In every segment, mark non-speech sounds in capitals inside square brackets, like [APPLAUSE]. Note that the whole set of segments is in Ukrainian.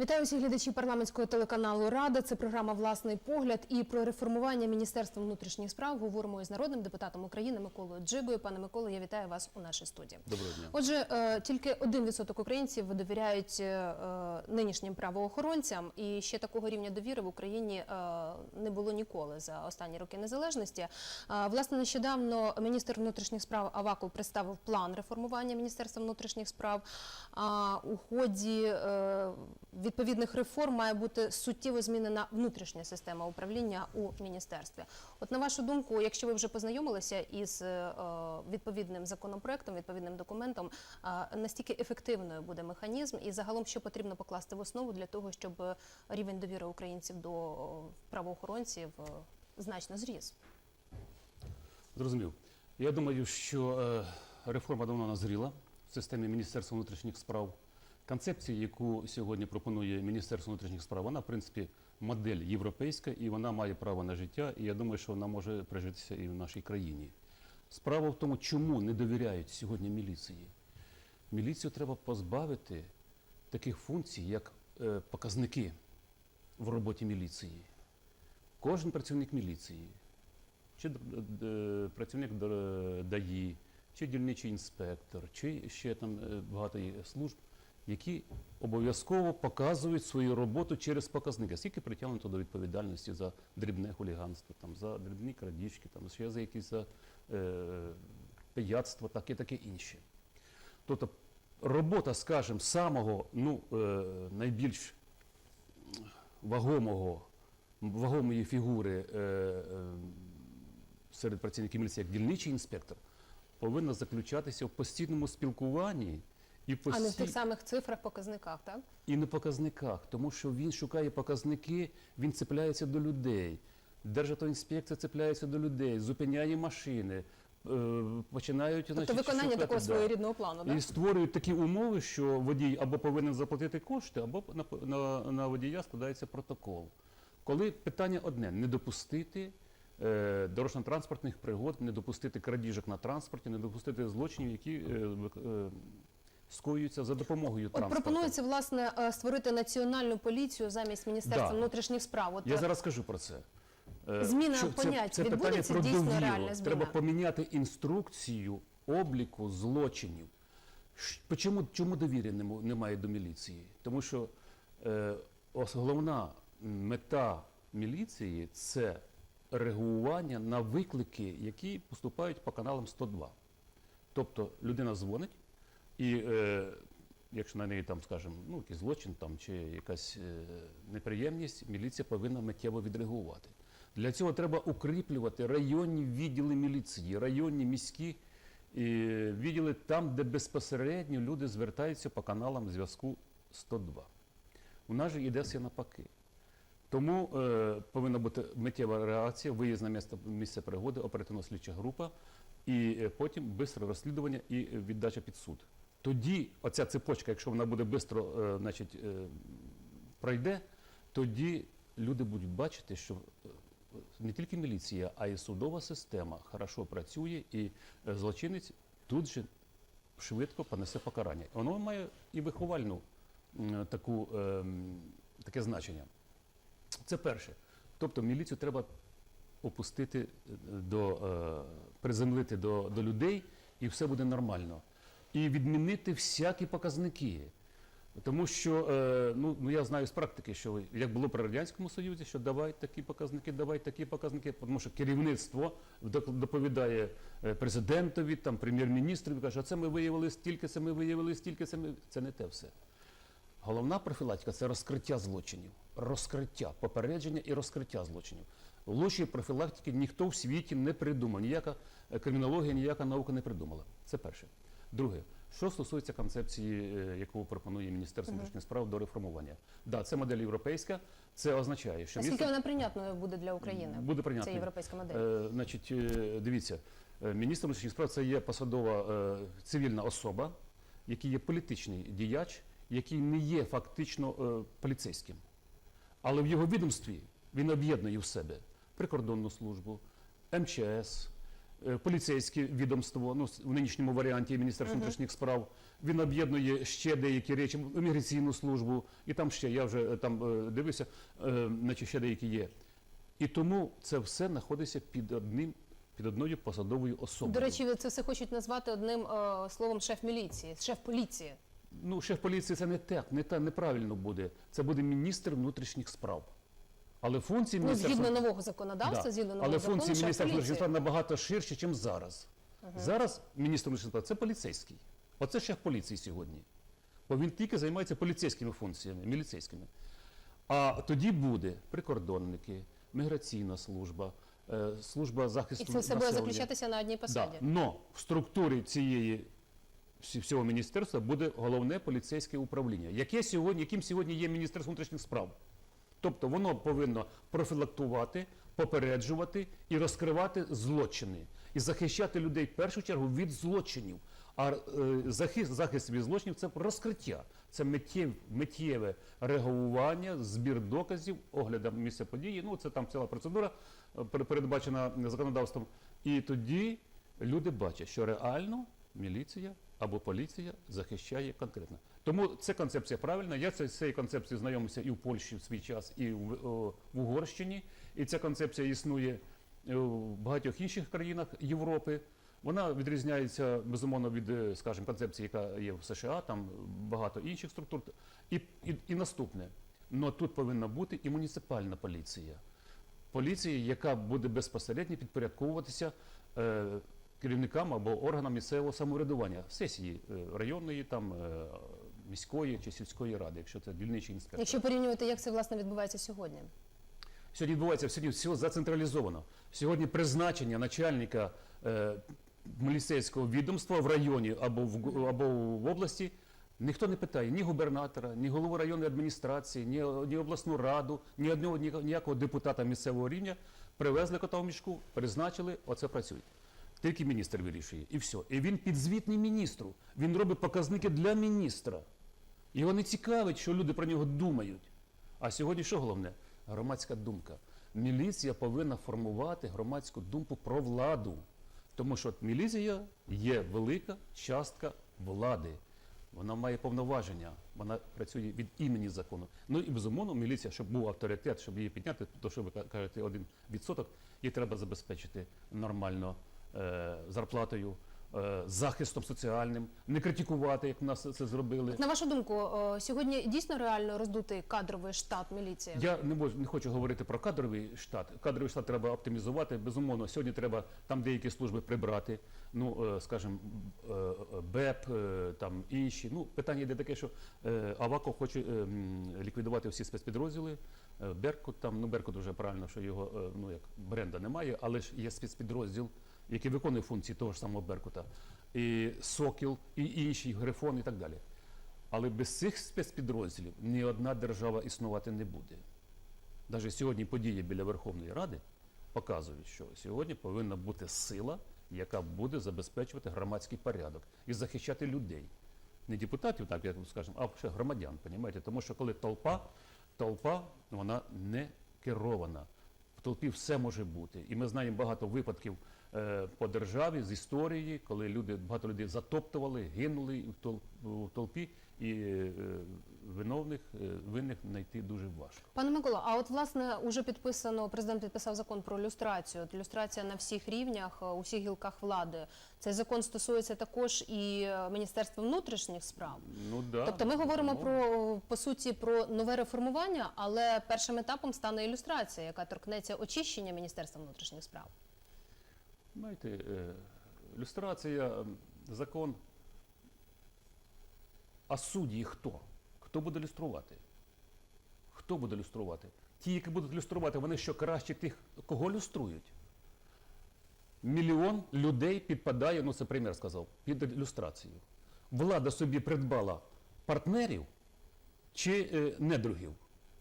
Вітаю всіх глядачів парламентського телеканалу Рада. Це програма Власний погляд. І про реформування Міністерства внутрішніх справ говоримо із народним депутатом України Миколою Джибою. Пане Миколо, я вітаю вас у нашій студії. Доброго дня. Отже, е, тільки 1% українців довіряють е, нинішнім правоохоронцям, і ще такого рівня довіри в Україні е, не було ніколи за останні роки незалежності. Власне, нещодавно міністр внутрішніх справ Аваков представив план реформування Міністерства внутрішніх справ. У ході е, відповідних реформ має бути суттєво змінена внутрішня система управління у міністерстві. От на вашу думку, якщо ви вже познайомилися із е, відповідним законопроектом, відповідним документом, е, настільки ефективною буде механізм, і загалом що потрібно покласти в основу для того, щоб рівень довіри українців до правоохоронців е, значно зріс? Зрозумів. Я думаю, що реформа давно назріла в системі Міністерства внутрішніх справ. Концепція, яку сьогодні пропонує Міністерство внутрішніх справ, вона, в принципі, модель європейська і вона має право на життя. І я думаю, що вона може прижитися і в нашій країні. Справа в тому, чому не довіряють сьогодні міліції. Міліцію треба позбавити таких функцій, як е, показники в роботі міліції. Кожен працівник міліції, чи д- д- працівник ДАІ, чи дільничий інспектор, чи ще там е, багато служб, які обов'язково показують свою роботу через показники. Скільки притягнуто до відповідальності за дрібне хуліганство, там, за дрібні крадіжки, там, ще за якісь за, е, пияцтво, таке, таке інше. Тобто робота, скажімо, самого ну, е, найбільш вагомого, вагомої фігури е, е, серед працівників міліції, як дільничий інспектор, повинна заключатися в постійному спілкуванні і, А не в тих самих цифрах, показниках, так? і не показниках, тому що він шукає показники, він цепляється до людей. Державтоінспекція цепляється до людей, зупиняє машини, е, починають Тобто значить, виконання шукати, такого да. своєрідного плану, І так? створюють такі умови, що водій або повинен заплатити кошти, або на, на, на водія складається протокол. Коли питання одне не допустити е, дорожньо-транспортних пригод, не допустити крадіжок на транспорті, не допустити злочинів, які е, скоюються за допомогою От транспорту. пропонується власне е, створити національну поліцію замість міністерства Да. внутрішніх справ. От Я е, зараз скажу про це. Е, Зміна що це- понять це, питання відбудеться про дійсно довіру. реальна зміна? Треба поміняти інструкцію обліку злочинів. Ш- Чому, чому довіри немає до міліції? Тому що е, ос- головна мета міліції це реагування на виклики, які поступають по каналам 102. Тобто людина дзвонить, і е, якщо на неї там, скажімо, ну, якийсь злочин там, чи якась е, неприємність, міліція повинна миттєво відреагувати. Для цього треба укріплювати районні відділи міліції, районні міські е, відділи там, де безпосередньо люди звертаються по каналам зв'язку 102. У нас же йде все навпаки. Тому е, повинна бути миттєва реакція, виїзд місце, місце пригоди, оперативно-слідча група, і е, потім швидке розслідування і віддача під суд. Тоді оця цепочка, якщо вона буде швидко е, значить, е, пройде, тоді люди будуть бачити, що е, не тільки міліція, а й судова система хорошо працює, і злочинець тут же швидко понесе покарання. Воно має і виховальну таку, ем, таке значення. Це перше. Тобто міліцію треба опустити до приземлити до, до людей, і все буде нормально. І відмінити всякі показники. Тому що е, ну, ну я знаю з практики, що як було при радянському союзі, що давай такі показники, давай такі показники, тому що керівництво доповідає е, президентові, там прем'єр-міністрові, каже, а це ми виявили стільки, це ми виявили стільки, це ми це не те все. Головна профілактика це розкриття злочинів, розкриття, попередження і розкриття злочинів. Лучшої профілактики ніхто в світі не придумав, ніяка е, кримінологія, ніяка наука не придумала. Це перше. Друге, що стосується концепції, е, яку пропонує Міністерство внутрішніх справ до реформування. Да, це модель європейська. Це означає, що Наскільки місто вона прийнятною буде для України? буде Це європейська модель. Е, значить, е, дивіться, е, міністр внутрішніх справ це є посадова е, цивільна особа, який є політичний діяч, який не є фактично е, поліцейським. Але в його відомстві він об'єднує в себе прикордонну службу, МЧС, поліцейське відомство, ну, в нинішньому варіанті Міністерство внутрішніх справ. Він об'єднує ще деякі речі, міграційну службу, і там ще, я вже е, там е, дивився, е, значить, ще деякі є. І тому це все знаходиться під одним, під одною посадовою особою. До речі, це все хочуть назвати одним е, словом шеф міліції, шеф поліції. Ну, шеф поліції це не так, не та неправильно буде. Це буде міністр внутрішніх справ. Але функції Ну, згідно нового законодавства, Да. згідно нового Але закону, функції шеф міністерства внутрішніх справ набагато ширші, ніж зараз. Зараз міністр внутрішніх справ це поліцейський. Оце шеф поліції сьогодні. Бо він тільки займається поліцейськими функціями, міліцейськими. А тоді буде прикордонники, міграційна служба, е, служба захисту І це все буде заключатися на одній Да. Но в структурі цієї всього міністерства буде головне поліцейське управління, яке сьогодні, яким сьогодні є Міністерство внутрішніх справ. Тобто воно повинно профілактувати, попереджувати і розкривати злочини, і захищати людей в першу чергу від злочинів. А е, захист, захист від злочинів це розкриття, це миттєв, миттєве реагування, збір доказів, огляд місця події. Ну це там ціла процедура е, передбачена законодавством. І тоді люди бачать, що реально міліція або поліція захищає конкретно. Тому ця концепція правильна. Я це- з цією концепцією знайомився і в Польщі в свій час, і в, о, в Угорщині. І ця концепція існує е, в багатьох інших країнах Європи. Вона відрізняється безумовно від, е, скажімо, концепції, яка є в США, там багато інших структур. І, і, і наступне. Но тут повинна бути і муніципальна поліція. Поліція, яка буде безпосередньо підпорядковуватися е, керівникам або органам місцевого самоврядування, сесії е, районної, там, е, міської чи сільської ради, якщо це дільничий інспектор. Якщо порівнювати, як це власне відбувається сьогодні. Сьогодні відбувається сьогодні все зацентралізовано. Сьогодні призначення начальника е, міліцейського відомства в районі або в, або в області ніхто не питає ні губернатора, ні голову районної адміністрації, ні, ні обласну раду, ні одного ні- ніякого депутата місцевого рівня. Привезли кота в мішку, призначили, оце працює. Тільки міністр вирішує. І все. І він підзвітний міністру. Він робить показники для міністра. Його не цікавить, що люди про нього думають. А сьогодні що головне? Громадська думка. Міліція повинна формувати громадську думку про владу. Тому що міліція є велика частка влади. Вона має повноваження, вона працює від імені закону. Ну і безумовно, міліція, щоб був авторитет, щоб її підняти, то що ви кажете, один відсоток, їй треба забезпечити нормально е, зарплатою, захистом соціальним, не критикувати, як в нас це зробили. На вашу думку, е, сьогодні дійсно реально роздутий кадровий штат міліції? Я не можу не хочу говорити про кадровий штат. Кадровий штат треба оптимізувати. Безумовно, сьогодні треба там деякі служби прибрати. Ну, е, скажімо, е, е, БЕП, е, там інші. Ну, питання йде таке, що е, Аваков хоче е, ліквідувати всі спецпідрозділи. Е, Беркут там, ну Беркут вже правильно, що його е, ну як бренда немає, але ж є спецпідрозділ, який виконує функції того ж самого Беркута. І Сокіл, і інші, і Грифон і так далі. Але без цих спецпідрозділів ні одна держава існувати не буде. Навіть сьогодні події біля Верховної Ради показують, що сьогодні повинна бути сила, яка буде забезпечувати громадський порядок і захищати людей. Не депутатів, так як скажемо, а ще громадян, понімаєте? Тому що коли толпа, толпа вона не керована. В толпі все може бути. І ми знаємо багато випадків по державі з історії, коли люди, багато людей затоптували, гинули в, тол, в толпі, і е, виновних, е, винних знайти дуже важко. Пане Микола, а от власне уже підписано, президент підписав закон про люстрацію. От люстрація на всіх рівнях, е, у всіх гілках влади. Цей закон стосується також і е, Міністерства внутрішніх справ. Ну, да, Тобто ми говоримо ну, про по суті про нове реформування, але першим етапом стане ілюстрація, яка торкнеться очищення Міністерства внутрішніх справ. Знаєте, е, люстрація, закон. А судді хто? Хто буде люструвати? Хто буде люструвати? Ті, які будуть люструвати, вони що краще тих, кого люструють? Мільйон людей підпадає, ну це прем'єр сказав, під люстрацію. Влада собі придбала партнерів чи е, недругів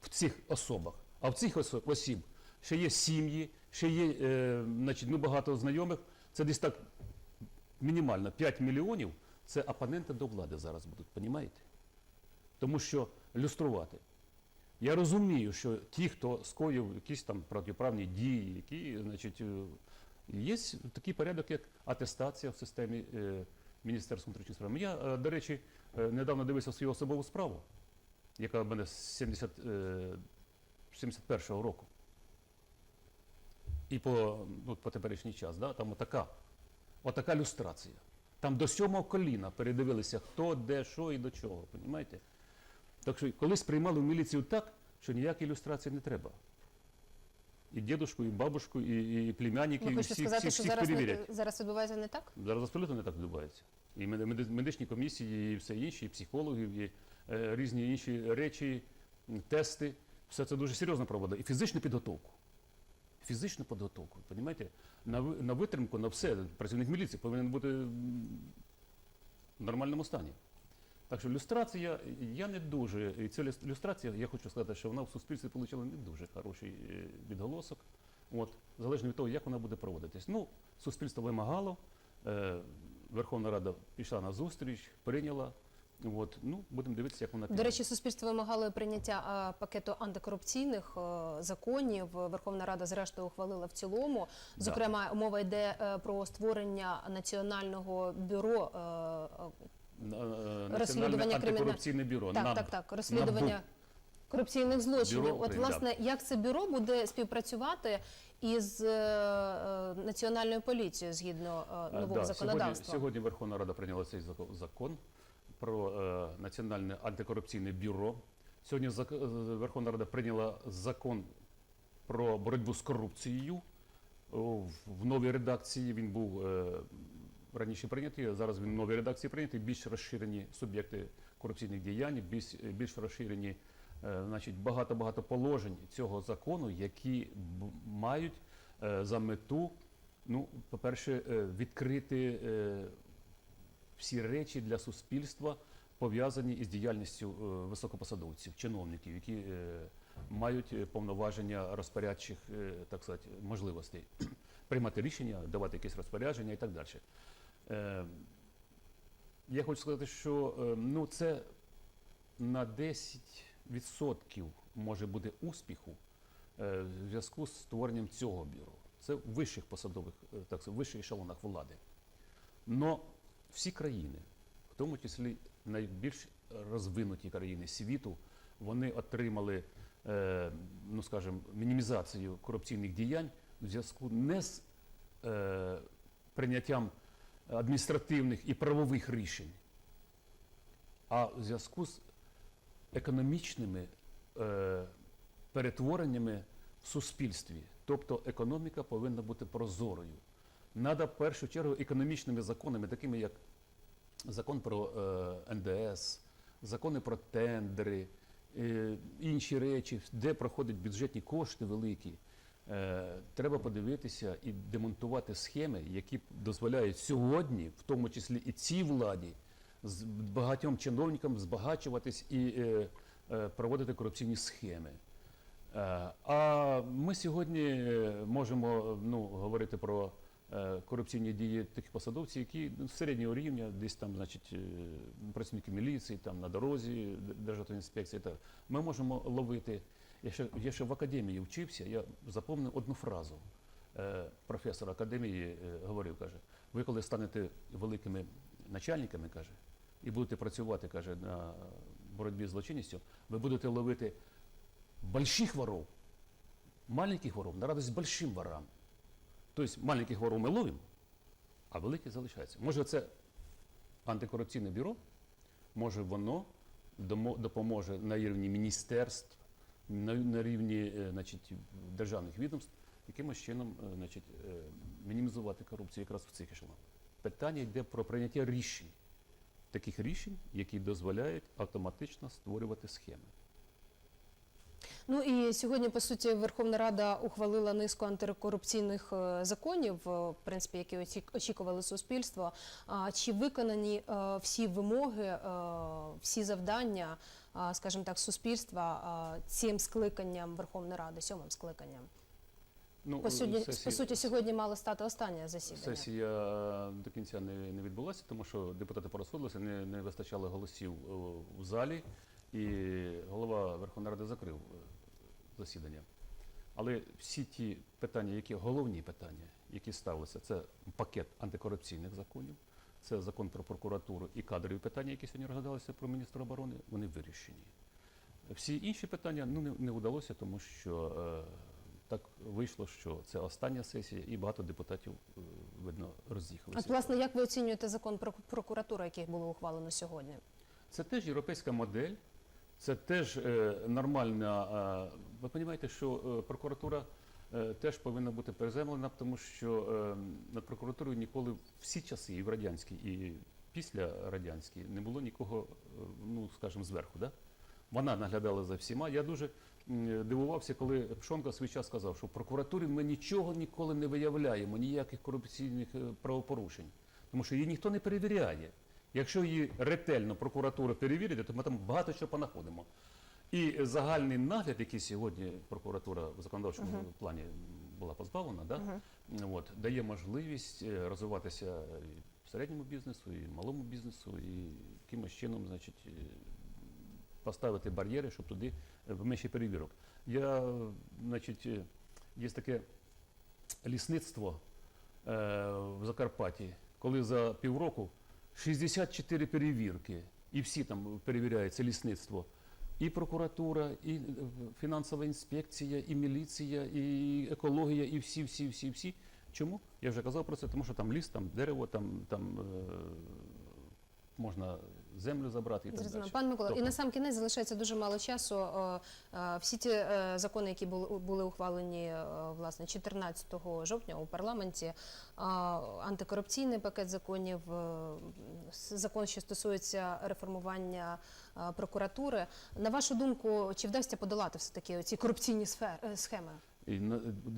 в цих особах. А в цих осіб ще є сім'ї, ще є е, значить, ну, багато знайомих. Це десь так мінімально 5 мільйонів. Це опоненти до влади зараз будуть, понімаєте? Тому що люструвати. Я розумію, що ті, хто скоїв якісь там протиправні дії, які, значить, е, Є такий порядок, як атестація в системі е, Міністерства внутрішніх справ. Я, е, до речі, е, недавно дивився свою особову справу, яка в мене з 70, е, 71-го року. І по, ну, по теперішній час, да, там отака, отака люстрація. Там до сьомого коліна передивилися, хто, де, що і до чого. Понімаєте? Так що колись приймали в міліцію так, що ніякої ілюстрації не треба. І дідушку, і бабушку, і, і племянників, і всіх, сказати, всіх, що всіх зараз, не, перевірять. зараз відбувається не так? Зараз абсолютно не так відбувається. І меди- меди- медичні комісії, і все інше, і психологів, і е, різні інші речі, тести. Все це дуже серйозно проводить. І фізичну підготовку. Фізичну підготовку. Понімаєте? На, на витримку, на все. Працівник міліції повинен бути в нормальному стані. Так що люстрація, я не дуже. І ця люстрація, я хочу сказати, що вона в суспільстві отримала не дуже хороший е, відголосок. От, залежно від того, як вона буде проводитись. Ну, суспільство вимагало, е, Верховна Рада пішла на зустріч, прийняла. От, ну, будемо дивитися, як вона До речі, суспільство вимагало прийняття пакету антикорупційних е, законів. Верховна Рада, зрештою, ухвалила в цілому. Да. Зокрема, мова йде е, про створення національного бюро. е, розслідування Національне антикорупційне бюро. Так, НАБУ. так, так. Розслідування НАБУ. корупційних злочинів. Бюро От, власне, як це бюро буде співпрацювати із національною поліцією згідно нового да, законодавства? Сьогодні, сьогодні Верховна Рада прийняла цей зако- закон про е, Національне антикорупційне бюро. Сьогодні е, Верховна Рада прийняла закон про боротьбу з корупцією. В новій редакції він був е, раніше прийнятий, зараз він в новій редакції прийнятий. Більш розширені суб'єкти корупційних діянь, більш, більш розширені значить, багато-багато положень цього закону, які мають за мету, ну, по-перше, відкрити всі речі для суспільства, пов'язані із діяльністю е, високопосадовців, чиновників, які е, мають е, повноваження розпорядчих, так сказати, можливостей [CLEARS THROAT] приймати рішення, давати якісь розпорядження і так далі. Я хочу сказати, що ну, це на 10% може бути успіху в зв'язку з створенням цього бюро. Це в вищих посадових, так сказати, вищих ешелонах влади. Но всі країни, в тому числі найбільш розвинуті країни світу, вони отримали, е, ну скажімо, мінімізацію корупційних діянь в зв'язку не з е, прийняттям адміністративних і правових рішень, а в зв'язку з економічними е, перетвореннями в суспільстві. Тобто економіка повинна бути прозорою. Надо в першу чергу економічними законами, такими як закон про е, НДС, закони про тендери, е, інші речі, де проходять бюджетні кошти великі. Е, треба подивитися і демонтувати схеми, які дозволяють сьогодні, в тому числі і цій владі, з багатьом чиновникам збагачуватись і е, е, проводити корупційні схеми. Е, А ми сьогодні е, можемо ну, говорити про корупційні дії таких посадовців, які ну, середнього рівня, десь там, значить, е, працівники міліції, там на дорозі, Державної інспекції. Так. Ми можемо ловити. Я ще, я ще в академії вчився, я запомнив одну фразу. Е, Професор академії е, говорив, каже, ви коли станете великими начальниками, каже, і будете працювати, каже, на боротьбі з злочинністю, ви будете ловити больших воров, маленьких воров на радость большим ворам. Тобто маленьких воров ми ловимо, а великі залишаються. Може, це антикорупційне бюро, може воно допоможе на рівні міністерств, на, рівні е, значить, державних відомств, якимось чином е, значить, е, мінімізувати корупцію якраз в цих ешелонах. Питання йде про прийняття рішень, таких рішень, які дозволяють автоматично створювати схеми. Ну і сьогодні, по суті, Верховна Рада ухвалила низку антикорупційних е, законів, е, в принципі, які очі- очікували суспільство. Чи виконані е, всі вимоги, всі завдання, скажімо так, суспільства цим скликанням Верховної Ради, сьомим скликанням? Ну, По суті, сесія- по суті, сьогодні мало стати останнє засідання. Сесія до кінця не, не відбулася, тому що депутати порозходилися, не, не вистачало голосів в залі, і голова Верховної Ради закрив засідання. Але всі ті питання, які головні питання, які ставилися, це пакет антикорупційних законів, це закон про прокуратуру і кадрові питання, які сьогодні розглядалися про міністра оборони, вони вирішені. Всі інші питання ну, не, не вдалося, тому що е, так вийшло, що це остання сесія, і багато депутатів, е, видно, роз'їхалися. От, власне, як ви оцінюєте закон про прокуратуру, який було ухвалено сьогодні? Це теж європейська модель, це теж е, нормальна. Ви розумієте, що е, прокуратура е, теж повинна бути переземлена, тому що е, над прокуратурою ніколи всі часи, і в радянській, і після радянській, не було нікого, ну скажімо, зверху. Да? Вона наглядала за всіма. Я дуже дивувався, коли Пшонка свій час сказав, що в прокуратурі ми нічого ніколи не виявляємо, ніяких корупційних правопорушень, тому що її ніхто не перевіряє. Якщо її ретельно прокуратура перевірить, то ми там багато чого понаходимо. І загальний нагляд, який сьогодні прокуратура в законодавчому плані була позбавлена, да, от, дає можливість е, розвиватися і середньому бізнесу, і малому бізнесу, і якимось чином, значить, е, поставити бар'єри, щоб туди е, менше перевірок. Я, значить, є таке лісництво е, в Закарпатті, коли за півроку 64 перевірки, і всі там перевіряється лісництво. І прокуратура, і е, фінансова інспекція, і міліція, і екологія, і всі, всі, всі, всі. Чому? Я вже казав про це, тому що там ліс, там дерево, там, там е, можна землю забрати і так Зрозуміло. далі. Пан Микола, і Тобто- на сам кінець залишається дуже мало часу. Е, Всі ті е, закони, які були, були ухвалені е, власне 14 жовтня у парламенті, антикорупційний пакет законів, закон, що стосується реформування прокуратури. На вашу думку, чи вдасться подолати все таки ці корупційні сфер, е, схеми?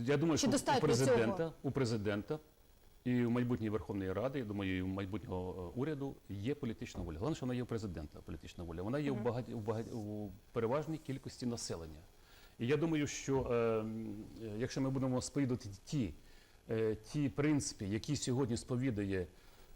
Я думаю, Чи що у президента, у президента і у майбутньої Верховної Ради, я думаю, і у майбутнього е, уряду є політична воля. Головне, що вона є у президента політична воля. Вона є у, багаті, у, багаті, у переважній кількості населення. І я думаю, що е, е, якщо ми будемо сповідувати ті, е, ті принципи, які сьогодні сповідає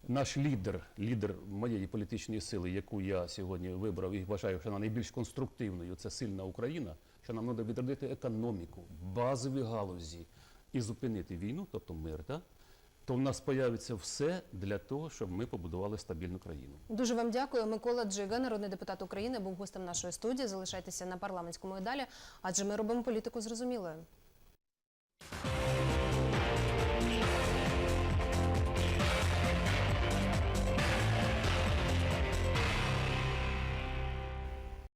наш лідер, лідер моєї політичної сили, яку я сьогодні вибрав і вважаю, що вона найбільш конструктивною, це сильна Україна, що нам треба відродити економіку, базові галузі і зупинити війну, тобто мир, да? То в нас появиться все для того, щоб ми побудували стабільну країну. Дуже вам дякую. Микола Джига, народний депутат України, був гостем нашої студії. Залишайтеся на парламентському і далі, адже ми робимо політику зрозумілою.